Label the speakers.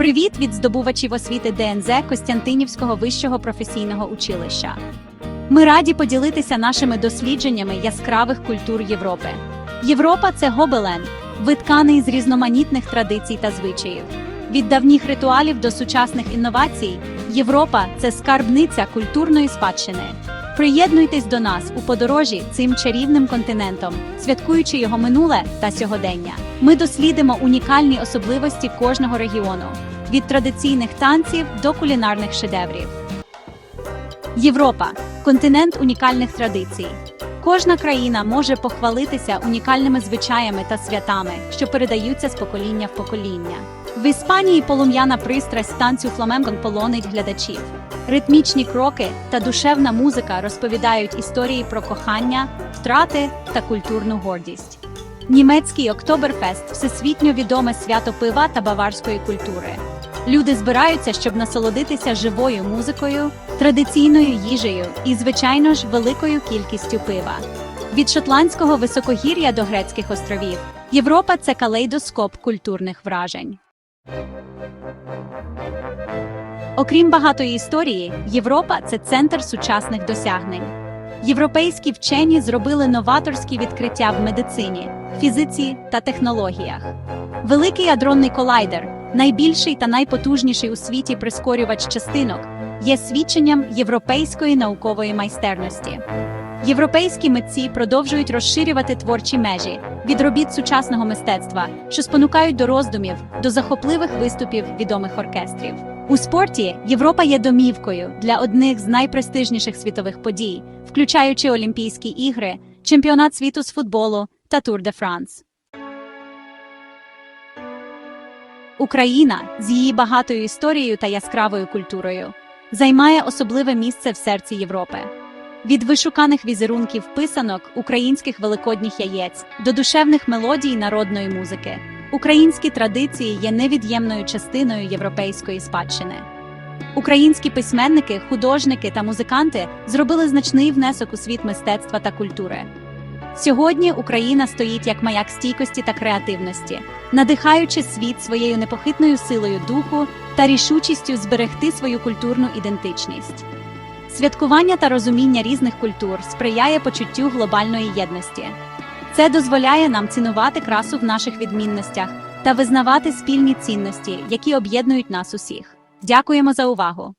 Speaker 1: Привіт від здобувачів освіти ДНЗ Костянтинівського вищого професійного училища. Ми раді поділитися нашими дослідженнями яскравих культур Європи. Європа це гобелен, витканий з різноманітних традицій та звичаїв. Від давніх ритуалів до сучасних інновацій, Європа це скарбниця культурної спадщини. Приєднуйтесь до нас у подорожі цим чарівним континентом, святкуючи його минуле та сьогодення. Ми дослідимо унікальні особливості кожного регіону від традиційних танців до кулінарних шедеврів. Європа континент унікальних традицій. Кожна країна може похвалитися унікальними звичаями та святами, що передаються з покоління в покоління. В Іспанії полум'яна пристрасть танцю фламенко полонить глядачів. Ритмічні кроки та душевна музика розповідають історії про кохання, втрати та культурну гордість. Німецький Октоберфест всесвітньо відоме свято пива та баварської культури. Люди збираються, щоб насолодитися живою музикою, традиційною їжею і, звичайно ж, великою кількістю пива. Від шотландського високогір'я до грецьких островів Європа це калейдоскоп культурних вражень. Окрім багатої історії, Європа це центр сучасних досягнень. Європейські вчені зробили новаторські відкриття в медицині, фізиці та технологіях. Великий адронний колайдер, найбільший та найпотужніший у світі прискорювач частинок, є свідченням європейської наукової майстерності. Європейські митці продовжують розширювати творчі межі від робіт сучасного мистецтва, що спонукають до роздумів, до захопливих виступів відомих оркестрів. У спорті Європа є домівкою для одних з найпрестижніших світових подій, включаючи Олімпійські ігри, чемпіонат світу з футболу та Тур де Франс. Україна з її багатою історією та яскравою культурою займає особливе місце в серці Європи. Від вишуканих візерунків писанок, українських великодніх яєць до душевних мелодій народної музики. Українські традиції є невід'ємною частиною європейської спадщини. Українські письменники, художники та музиканти зробили значний внесок у світ мистецтва та культури. Сьогодні Україна стоїть як маяк стійкості та креативності, надихаючи світ своєю непохитною силою духу та рішучістю зберегти свою культурну ідентичність. Святкування та розуміння різних культур сприяє почуттю глобальної єдності. Це дозволяє нам цінувати красу в наших відмінностях та визнавати спільні цінності, які об'єднують нас усіх. Дякуємо за увагу!